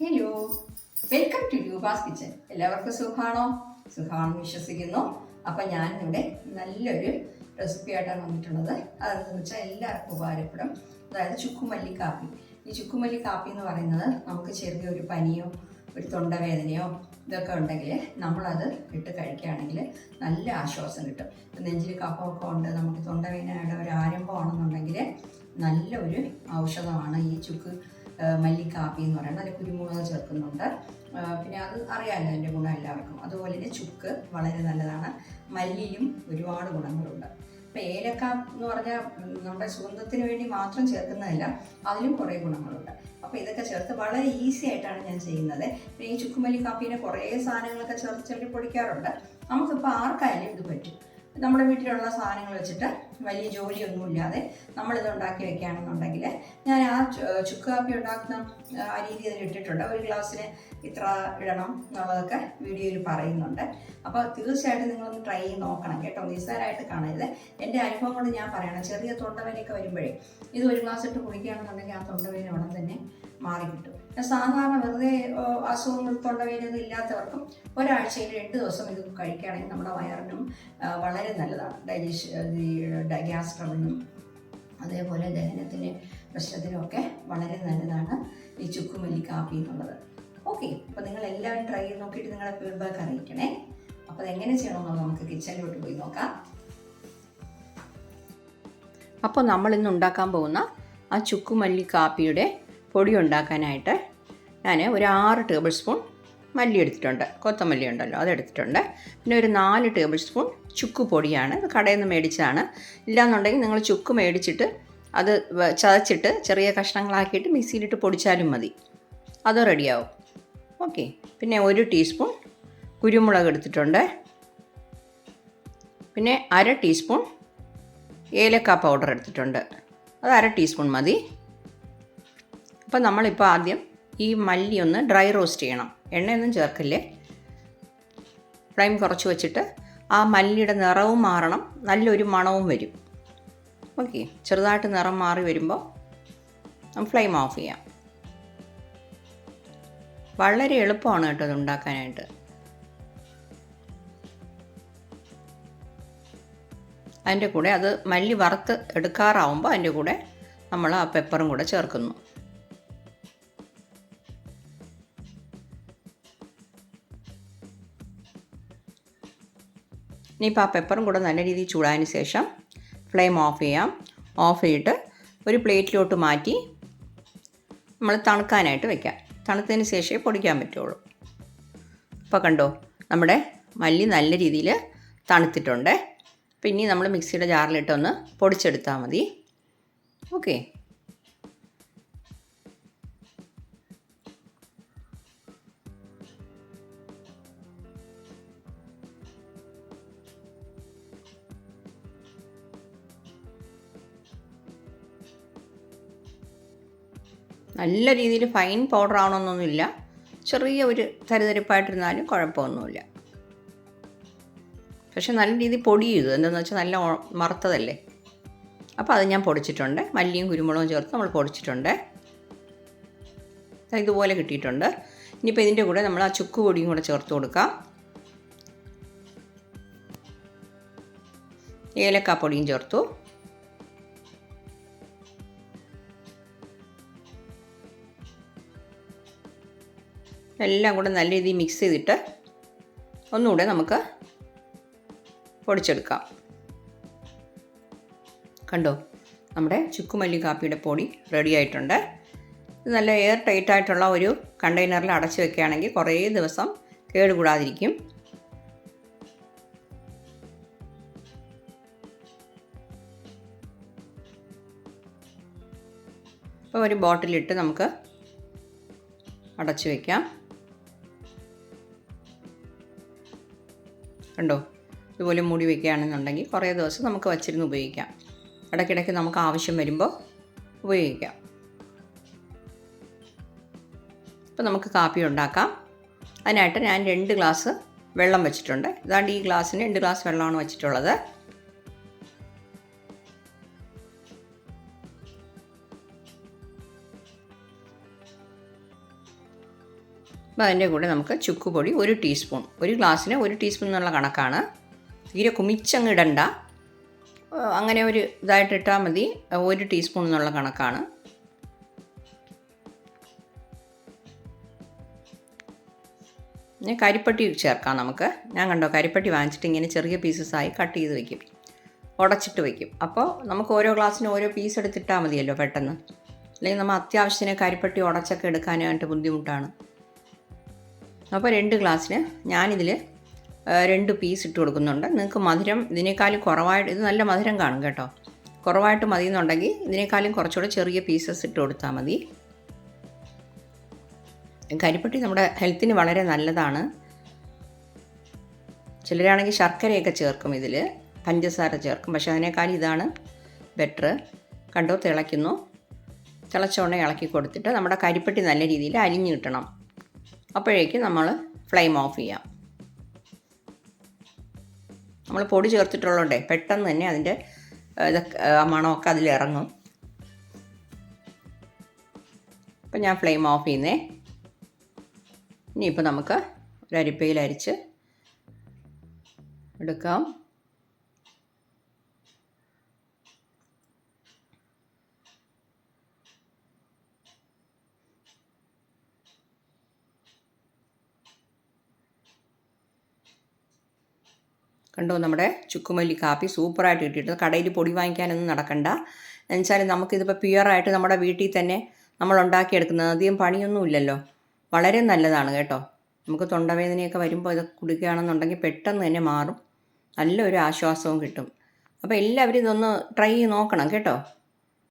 Hello welcome to Roopa's kitchen എല്ലാവർക്കും സുഖമാണോ സുഖമാണെന്ന് വിശ്വസിക്കുന്നു. അപ്പം ഞാനിവിടെ നല്ലൊരു റെസിപ്പി ആയിട്ടാണ് വന്നിട്ടുള്ളത്. അതെന്ന് വെച്ചാൽ എല്ലാവർക്കും ഉപകാരപ്പെടും. അതായത് ചുക്കുമല്ലി കാപ്പി. ഈ ചുക്കുമല്ലി കാപ്പി എന്ന് പറയുന്നത് നമുക്ക് ചെറിയൊരു പനിയോ ഒരു തൊണ്ടവേദനയോ ഇതൊക്കെ ഉണ്ടെങ്കിൽ നമ്മളത് ഇട്ട് കഴിക്കുകയാണെങ്കിൽ നല്ല ആശ്വാസം കിട്ടും. നെഞ്ചിൽ കഫമൊക്കെ ഉണ്ട് നമുക്ക് തൊണ്ടവേദനയുടെ ഒരു ആരംഭമാണെന്നുണ്ടെങ്കിൽ നല്ലൊരു ഔഷധമാണ് ഈ ചുക്ക് മല്ലിക്കാപ്പി എന്ന് പറയുന്നത് അതിൽ കുരുമുളക് ചേർക്കുന്നുണ്ട്. പിന്നെ അത് അറിയാമല്ലോ അതിന്റെ ഗുണം എല്ലാവർക്കും. അതുപോലെ തന്നെ ചുക്ക് വളരെ നല്ലതാണ്. മല്ലിയിലും ഒരുപാട് ഗുണങ്ങളുണ്ട്. ഇപ്പം ഏലക്ക എന്ന് പറഞ്ഞാൽ നമ്മുടെ സുഗന്ധത്തിന് വേണ്ടി മാത്രം ചേർക്കുന്നതല്ല അതിലും കുറേ ഗുണങ്ങളുണ്ട്. അപ്പോൾ ഇതൊക്കെ ചേർത്ത് വളരെ ഈസി ആയിട്ടാണ് ഞാൻ ചെയ്യുന്നത്. പിന്നെ ഈ ചുക്കുമല്ലി കാപ്പീനെ കുറേ സാധനങ്ങളൊക്കെ ചേർത്ത് ചെല്ലി പൊടിക്കാറുണ്ട്. നമുക്കിപ്പോൾ ആർക്കായാലും ഇത് പറ്റും. നമ്മുടെ വീട്ടിലുള്ള സാധനങ്ങൾ വെച്ചിട്ട് വലിയ ജോലിയൊന്നുമില്ലാതെ നമ്മളിത് ഉണ്ടാക്കി വെക്കുകയാണെന്നുണ്ടെങ്കിൽ ഞാൻ ആ ചുക്ക് കാപ്പി ഉണ്ടാക്കുന്ന ആ രീതി അതിൽ ഇട്ടിട്ടുണ്ട്. ഒരു ഗ്ലാസ്സിന് ഇത്ര ഇടണം എന്നുള്ളതൊക്കെ വീഡിയോയിൽ പറയുന്നുണ്ട്. അപ്പോൾ തീർച്ചയായിട്ടും നിങ്ങളൊന്ന് ട്രൈ ചെയ്ത് നോക്കണം കേട്ടോ. നിസ്സാരമായിട്ട് കാണരുത്. എന്റെ അനുഭവം കൊണ്ട് ഞാൻ പറയണം ചെറിയ തൊണ്ടവേനയൊക്കെ വരുമ്പോഴേ ഇത് ഒരു ഗ്ലാസ് ഇട്ട് കുടിക്കുകയാണെന്നുണ്ടെങ്കിൽ ആ തൊണ്ടവേന ഉടൻ തന്നെ മാറി കിട്ടും സാധാരണ വെറുതെ അസുഖങ്ങൾ തൊണ്ടവേനൊന്നും ഇല്ലാത്തവർക്കും ഒരാഴ്ചയിൽ രണ്ട് ദിവസം ഇത് കഴിക്കുകയാണെങ്കിൽ നമ്മുടെ വയറിനും വളരെ നല്ലതാണ്. ഡൈജഷൻ ഗ്യാസ് ട്രബിളിനും അതേപോലെ ദഹനത്തിന് പ്രശ്നത്തിനൊക്കെ വളരെ നല്ലതാണ് ഈ ചുക്കുമല്ലി കാപ്പി എന്നുള്ളത്. ഓക്കെ അപ്പോൾ നിങ്ങൾ എല്ലാവരും ട്രൈ ചെയ്ത് നോക്കിയിട്ട് നിങ്ങളുടെ ഫീഡ്ബാക്ക് അറിയിക്കണേ. അപ്പോൾ അതെങ്ങനെ ചെയ്യണമെന്നുള്ളത് നമുക്ക് കിച്ചണിലോട്ട് പോയി നോക്കാം. അപ്പോൾ നമ്മൾ ഇന്ന് ഉണ്ടാക്കാൻ പോകുന്ന ആ ചുക്കുമല്ലി കാപ്പിയുടെ പൊടി ഉണ്ടാക്കാനായിട്ട് ഞാൻ ഒരു ആറ് ടേബിൾ സ്പൂൺ മല്ലി എടുത്തിട്ടുണ്ട്. കൊത്തമല്ലി ഉണ്ടല്ലോ അതെടുത്തിട്ടുണ്ട് പിന്നെ ഒരു നാല് ടേബിൾ സ്പൂൺ ചുക്ക് പൊടിയാണ്. ഇത് കടയിൽ നിന്ന് മേടിച്ചതാണ്. ഇല്ലാന്നുണ്ടെങ്കിൽ നിങ്ങൾ ചുക്ക് മേടിച്ചിട്ട് അത് ചതച്ചിട്ട് ചെറിയ കഷ്ണങ്ങളാക്കിയിട്ട് മിക്സിയിലിട്ട് പൊടിച്ചാലും മതി. അത് റെഡിയാവും. ഓക്കെ. പിന്നെ ഒരു ടീസ്പൂൺ കുരുമുളക് എടുത്തിട്ടുണ്ട്. പിന്നെ അര ടീസ്പൂൺ ഏലക്ക പൗഡർ എടുത്തിട്ടുണ്ട്. അത് അര ടീസ്പൂൺ മതി. അപ്പോൾ നമ്മളിപ്പോൾ ആദ്യം ഈ മല്ലി ഒന്ന് ഡ്രൈ റോസ്റ്റ് ചെയ്യണം. എണ്ണയൊന്നും ചേർക്കില്ലേ? ഫ്ലെയിം കുറച്ച് വെച്ചിട്ട് ആ മല്ലിയുടെ നിറവും മാറണം. നല്ലൊരു മണവും വരും. ഓക്കെ. ചെറുതായിട്ട് നിറം മാറി വരുമ്പോൾ ഫ്ലെയിം ഓഫ് ചെയ്യാം. വളരെ എളുപ്പമാണ് കേട്ടോ ഇത് ഉണ്ടാക്കാനായിട്ട്. അതിന്റെ കൂടെ അത് മല്ലി വറുത്ത് എടുക്കാറാവുമ്പോൾ അതിന്റെ കൂടെ നമ്മൾ ആ പെപ്പറും കൂടെ ചേർക്കുന്നു. ഇനിയിപ്പോൾ ആ പെപ്പറും കൂടെ നല്ല രീതിയിൽ ചൂടായതിന് ശേഷം ഫ്ലെയിം ഓഫ് ചെയ്യാം. ഓഫ് ചെയ്തിട്ട് ഒരു പ്ലേറ്റിലോട്ട് മാറ്റി നമ്മൾ തണുക്കാനായിട്ട് വെക്കാം. തണുത്തതിന് ശേഷമേ പൊടിക്കാൻ പറ്റുള്ളൂ. ഇപ്പോൾ കണ്ടോ നമ്മുടെ മല്ലി നല്ല രീതിയിൽ തണുത്തിട്ടുണ്ട്. പിന്നെ നമ്മൾ മിക്സിയുടെ ജാറിലിട്ടൊന്ന് പൊടിച്ചെടുത്താൽ മതി. ഓക്കെ നല്ല രീതിയിൽ ഫൈൻ പൗഡർ ആവണമെന്നൊന്നുമില്ല ചെറിയ ഒരു തരിതരിപ്പായിട്ടിരുന്നാലും കുഴപ്പമൊന്നുമില്ല. പക്ഷെ നല്ല രീതിയിൽ പൊടി ചെയ്തു എന്താണെന്ന് വെച്ചാൽ നല്ല മറുത്തതല്ലേ അപ്പോൾ അത് ഞാൻ പൊടിച്ചിട്ടുണ്ട്. മല്ലിയും കുരുമുളകും ചേർത്ത് നമ്മൾ പൊടിച്ചിട്ടുണ്ട്. ഇതുപോലെ കിട്ടിയിട്ടുണ്ട്. ഇനിയിപ്പോൾ ഇതിന്റെ കൂടെ നമ്മൾ ആ ചുക്ക് പൊടിയും കൂടെ ചേർത്ത് കൊടുക്കാം. ഏലക്കാപ്പൊടിയും ചേർത്തു. എല്ലാം കൂടെ നല്ല രീതിയിൽ മിക്സ് ചെയ്തിട്ട് ഒന്നുകൂടെ നമുക്ക് പൊടിച്ചെടുക്കാം. കണ്ടോ? നമ്മുടെ ചുക്കുമല്ലി കാപ്പിയുടെ പൊടി റെഡി ആയിട്ടുണ്ട്. ഇത് നല്ല എയർ ടൈറ്റ് ആയിട്ടുള്ള ഒരു കണ്ടെയ്നറിൽ അടച്ചു വെക്കുകയാണെങ്കിൽ കുറേ ദിവസം കേടുകൂടാതിരിക്കും. ഇപ്പോൾ ഒരു ബോട്ടിലിട്ട് നമുക്ക് അടച്ചു വയ്ക്കാം കണ്ടോ? ഇതുപോലെ മൂടി വയ്ക്കുകയാണെന്നുണ്ടെങ്കിൽ കുറേ ദിവസം നമുക്ക് വച്ചിരുന്ന് ഉപയോഗിക്കാം. ഇടയ്ക്കിടയ്ക്ക് നമുക്ക് ആവശ്യം വരുമ്പോൾ ഉപയോഗിക്കാം. ഇപ്പോൾ നമുക്ക് കാപ്പി ഉണ്ടാക്കാം. അതിനായിട്ട് ഞാൻ രണ്ട് ഗ്ലാസ് വെള്ളം വെച്ചിട്ടുണ്ട്. ഇതാണ്ട് ഈ ഗ്ലാസ്സിന് രണ്ട് ഗ്ലാസ് വെള്ളമാണ് വെച്ചിട്ടുള്ളത്. അപ്പോൾ അതിന്റെ കൂടെ നമുക്ക് ചുക്കുപൊടി ഒരു ടീസ്പൂൺ ഒരു ഗ്ലാസ്സിന് ഒരു ടീസ്പൂൺ എന്നുള്ള കണക്കാണ്. തീരെ കുമിച്ചങ്ങ് ഇടണ്ട. അങ്ങനെ ഒരു ഇതായിട്ട് ഇട്ടാൽ മതി. ഒരു ടീസ്പൂൺ എന്നുള്ള കണക്കാണ്. ഇനി കരിപ്പട്ടി ചേർക്കാം നമുക്ക്. ഞാൻ കണ്ടോ കരിപ്പട്ടി വാങ്ങിച്ചിട്ട് ഇങ്ങനെ ചെറിയ പീസസ് ആയി കട്ട് ചെയ്ത് വെക്കും. ഉടച്ചിട്ട് വെക്കും. അപ്പോൾ നമുക്ക് ഓരോ ഗ്ലാസ്സിന് ഓരോ പീസ് എടുത്തിട്ടാൽ മതിയല്ലോ പെട്ടെന്ന്. അല്ലെങ്കിൽ നമ്മൾ അത്യാവശ്യത്തിന് കരിപ്പട്ടി ഉടച്ചൊക്കെ എടുക്കാനായിട്ട് ബുദ്ധിമുട്ടാണ്. അപ്പോൾ രണ്ട് ഗ്ലാസ്സിന് ഞാനിതിൽ രണ്ട് പീസ് ഇട്ട് കൊടുക്കുന്നുണ്ട്. നിങ്ങൾക്ക് മധുരം ഇതിനേക്കാളും കുറവായിട്ട് ഇത് നല്ല മധുരം കാണും കേട്ടോ. കുറവായിട്ട് മതി എന്നുണ്ടെങ്കിൽ ഇതിനേക്കാളും കുറച്ചുകൂടെ ചെറിയ പീസസ് ഇട്ട് കൊടുത്താൽ മതി. കരിപ്പട്ടി നമ്മുടെ ഹെൽത്തിന് വളരെ നല്ലതാണ്. ചിലരാണെങ്കിൽ ശർക്കരയൊക്കെ ചേർക്കും ഇതിൽ പഞ്ചസാര ചേർക്കും. പക്ഷേ അതിനേക്കാൾ ഇതാണ് ബെറ്റർ കണ്ടോ തിളയ്ക്കുന്നു. തിളച്ചോണ്ടെ ഇളക്കി കൊടുത്തിട്ട് നമ്മുടെ കരിപ്പട്ടി നല്ല രീതിയിൽ അരിഞ്ഞു കിട്ടണം. അപ്പോഴേക്കും നമ്മൾ ഫ്ലെയിം ഓഫ് ചെയ്യാം. നമ്മൾ പൊടി ചേർത്തിട്ടുള്ളതുകൊണ്ടേ പെട്ടെന്ന് തന്നെ അതിന്റെ ഇതൊക്കെ മണമൊക്കെ അതിലിറങ്ങും അപ്പം ഞാൻ ഫ്ലെയിം ഓഫ് ചെയ്യുന്നേ. ഇനിയിപ്പോൾ നമുക്ക് ഒരു അരിപ്പയിൽ അരിച്ച് എടുക്കാം. കണ്ടോ? നമ്മുടെ ചുക്കുമല്ലി കാപ്പി സൂപ്പറായിട്ട് കിട്ടിയിട്ടുണ്ട്. കടയിൽ പൊടി വാങ്ങിക്കാനൊന്നും നടക്കണ്ട. എന്നുവെച്ചാൽ നമുക്കിതിപ്പോൾ പ്യുവറായിട്ട് നമ്മുടെ വീട്ടിൽ തന്നെ നമ്മൾ ഉണ്ടാക്കിയെടുക്കുന്നത്. അധികം പണിയൊന്നും ഇല്ലല്ലോ. വളരെ നല്ലതാണ് കേട്ടോ. നമുക്ക് തൊണ്ടവേദനയൊക്കെ വരുമ്പോൾ ഇത് കുടിക്കുകയാണെന്നുണ്ടെങ്കിൽ പെട്ടെന്ന് തന്നെ മാറും. നല്ലൊരു ആശ്വാസവും കിട്ടും. അപ്പോൾ എല്ലാവരും ഇതൊന്ന് ട്രൈ ചെയ്ത് നോക്കണം കേട്ടോ.